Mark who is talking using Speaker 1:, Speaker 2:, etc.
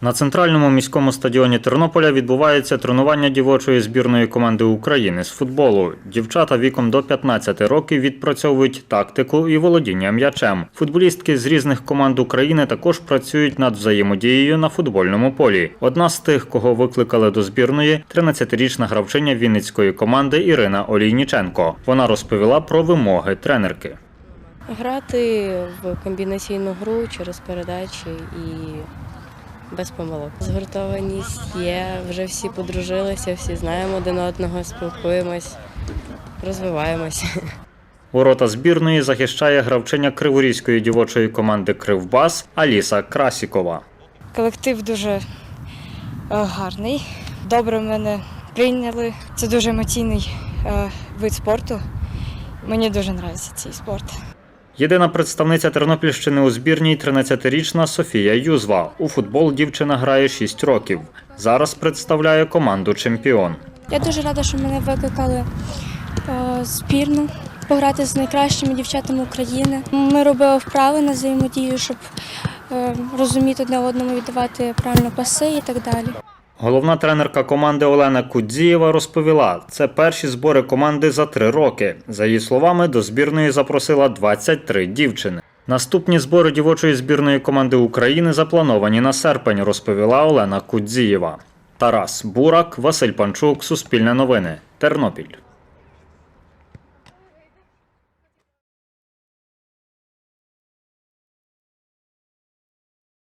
Speaker 1: На центральному міському стадіоні Тернополя відбувається тренування дівочої збірної команди України з футболу. Дівчата віком до 15 років відпрацьовують тактику і володіння м'ячем. Футболістки з різних команд України також працюють над взаємодією на футбольному полі. Одна з тих, кого викликали до збірної, 13-річна гравчиня вінницької команди Ірина Олійніченко. Вона розповіла про вимоги тренерки.
Speaker 2: Грати в комбінаційну гру через передачі і без помилок. Згуртованість є, вже всі подружилися, всі знаємо один одного, спілкуємось, розвиваємось.
Speaker 1: Ворота збірної захищає гравчиня криворізької дівочої команди Кривбас Аліса Красікова.
Speaker 3: Колектив дуже е, гарний. Добре мене прийняли. Це дуже емоційний е, вид спорту. Мені дуже подобається цей спорт.
Speaker 1: Єдина представниця Тернопільщини у збірній 13-річна Софія Юзва. У футбол дівчина грає 6 років. Зараз представляє команду Чемпіон.
Speaker 4: Я дуже рада, що мене викликали е, збірну пограти з найкращими дівчатами України. Ми робили вправи на взаємодію, щоб е, розуміти одне одному, віддавати правильно паси і так далі.
Speaker 1: Головна тренерка команди Олена Кудзієва розповіла, це перші збори команди за три роки. За її словами, до збірної запросила 23 дівчини. Наступні збори дівочої збірної команди України заплановані на серпень, розповіла Олена Кудзієва. Тарас Бурак, Василь Панчук, Суспільне новини, Тернопіль.